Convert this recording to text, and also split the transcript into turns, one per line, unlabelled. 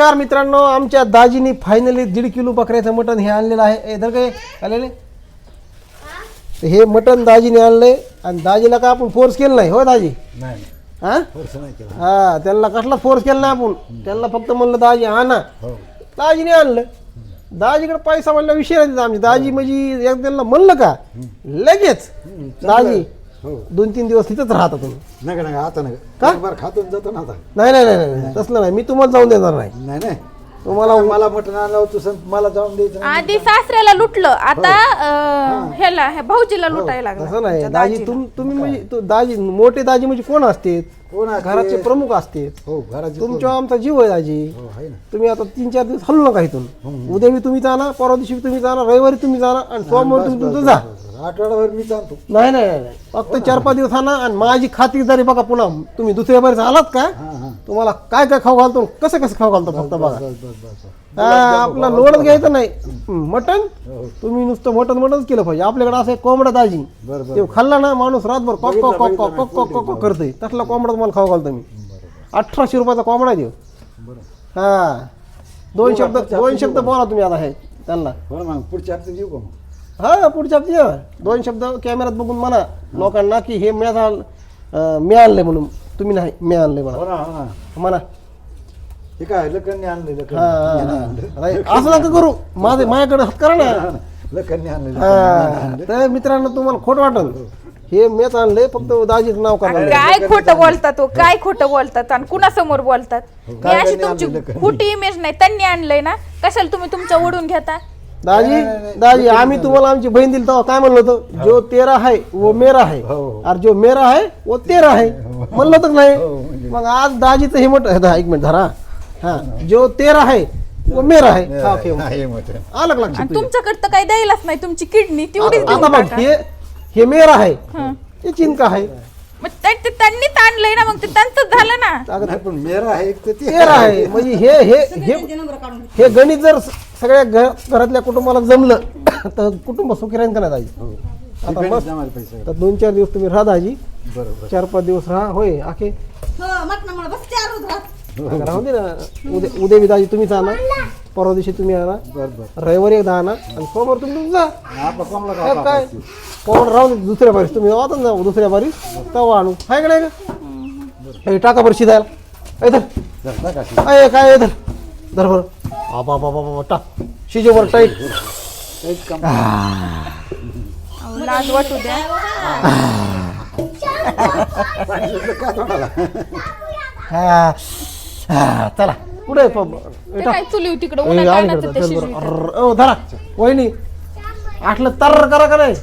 नमस्कार मित्रांनो आमच्या दाजीनी फायनली दीड किलो बकऱ्याचं मटण हे आणलेलं आहे. ए धर काय आलेले? हे मटण दाजीने आणलंय आणि दाजीला काय आपण फोर्स केलं नाही हो दाजी?
नाही
हा?
फोर्स नाही केला.
हा त्यांना कसला फोर्स केला नाही आपण? त्यांना फक्त म्हणलं दाजी आणा.
हो.
दाजीने आणलं. दाजीकडे पैसा म्हणला विषय नाही तिथं आमची. दाजी म्हणजे एक त्यांना म्हणलं का? लगेच. दाजी
हो.
दोन तीन दिवस तिथंच राहता तुम्ही.
नका नका आता नका.
का?
एक बार खातून जातो ना आता.
नाही नाही नाही नाही तसलं नाही. मी तुम्हाला जाऊन देणार नाही.
नाही नाही.
तुम्हाला
मला मटण आणलं तू मला जाऊन द्यायचं नाही.
आधी सासऱ्याला लुटलं. आता अं, ह्याला ह्या भाऊजीला लुटायला लागलं.
तसं नाही. दाजी तुम तुम्ही म्हणजे तू दाजी मोठे दाजी म्हणजे कोण असते
कोण असते?
घराचे प्रमुख असते
हो घराची
तुमच्या आमचा जीव आहे दाजी.
हो आहे ना.
तुम्ही आता तीन चार दिवस हलू नका इथून. उद्या मी तुम्ही जाणार परवा दिवशी तुम्ही जाणार रविवारी तुम्ही जाणार आणि सोमवारी तुम्ही तुमचं जा.
मी जाणतो
नाही नाही नाही, नाही. फक्त चार पाच दिवस हा ना आणि माझी खातिरदारी बघा पुन्हा तुम्ही दुसऱ्या बारीच आलात का
हा हा.
तुम्हाला काय काय खाऊ घालतो कसं कसं खाऊ घालतो फक्त बघा.
बस बस बस
हा, आपला लोडच घ्यायचं नाही. मटन
हो.
तुम्ही नुसतं मटन मटनच केलं पाहिजे. आपल्याकडे असं एक कोंबडा दाजी.
बरं बरं.
ते खाल्ला ना माणूस रातभर कॉक कॉक कॉक कॉक कॉक कॉक कॉक करतोय. तसला कोंबडा तुम्हाला खाऊ घालतो मी. अठराशे रुपयाचा कोंबडा देऊ
बरं.
हा. दोन
हो,
शब्द दोन शब्द बोला तुम्ही आता हे त्यांना.
बरं मग पुढच्या हप्त्यात येऊ का मग?
हा पुढच्या दोन शब्द कॅमेऱ्यात बघून म्हणा. लोकांना की हे मी आता अं, मी आणलंय म्हणून. तुम्ही नाही मी आणलंय म्हणा
हो. ना हो ना
म्हणा.
हे काय लखनने आणले
हा, हा, हा. नाही, असं नका करू. माझे माझ्याकडे हात करा ना.
लखनने आणले
हा, तर मित्रांनो तुम्हाला खोट वाटल. हे मीच आणलंय फक्त दाजीच नाव करा
काय खोटं बोलतात तो काय खोटं बोलतात? आणि कुणासमोर बोलतात? ही.
काय
अशी
त्यांनी
तुमची
आणलेलं?
खोटी इमेज नाही. त्यांनी आणलंय ना. कशाला तुम्ही तुमचं ओढून घेता?
दाजी दाजी आम्ही तुम्हाला आमची बहीण दिली तेव्हा काय म्हणलं होतं? जो तेरा है वो मेरा है
हो, हो.
और जो मेरा है वो तेरा है म्हणलं
हो,
नाही?
म्हणजे.
मग आज दाजीचं हे मोठं हे एक मिनिट धरा हा जो तेरा है वो मेरा है हा, ओके
हा, हे मटण
आलं का लक्षात
आणि
तुझ्या?
तुमच्याकडे तर काही द्यायलाच नाही. तुमची किडनी तेवढीच
आता
देऊन
बघ
टाका.
हे हे मेरा है. हे चिंका है
मग त्या- ते त्यांनीच आणलंय ना मग ते त्यांचंच झालं ना.
नाही पण मेरा आहे एक तर ते
तेरा आहे. म्हणजे हे हे हे हे गणित जर स- सगळ्या घ- घरातल्या कुटुंबाला जमलं तर कुटुंब सुखी राहील का नाही दाजी?
हो.
आता मस्त.
पैसे
तर दोन चार दिवस तुम्ही राहा दाजी.
बरोबर.
चार पाच दिवस राहा. होय आखे.
हो मटणामुळे बस चार रोज राहत.
राहून दे ना. उद्या उद्या बी दाजी तुम्हीच आणा. परवा दिवशी तुम्ही आणा.
बरोबर.
रविवारी एकदा आणा. आणि सोमवार तुम्ही तुम्ही जा.
आपला कमला
हे
का
काय? कोण राहून दे दुसऱ्या बारीस. तुम्ही वाहता ना दुसऱ्या बारीस तवा आणू. हाय का नाही का हे टाका बरं शिजायला. ए धर. अय काय धर. धर बरं. बाबा बाबा बाबा टाक. शिजो बरं टाईट.
अहो, लाज वाटू द्या.
हा हा, चला. प-
ते. काय तिकडे उन्हात ते.
अर्र, ओ, धरा. वहिनी आटलं तर करा का नाही?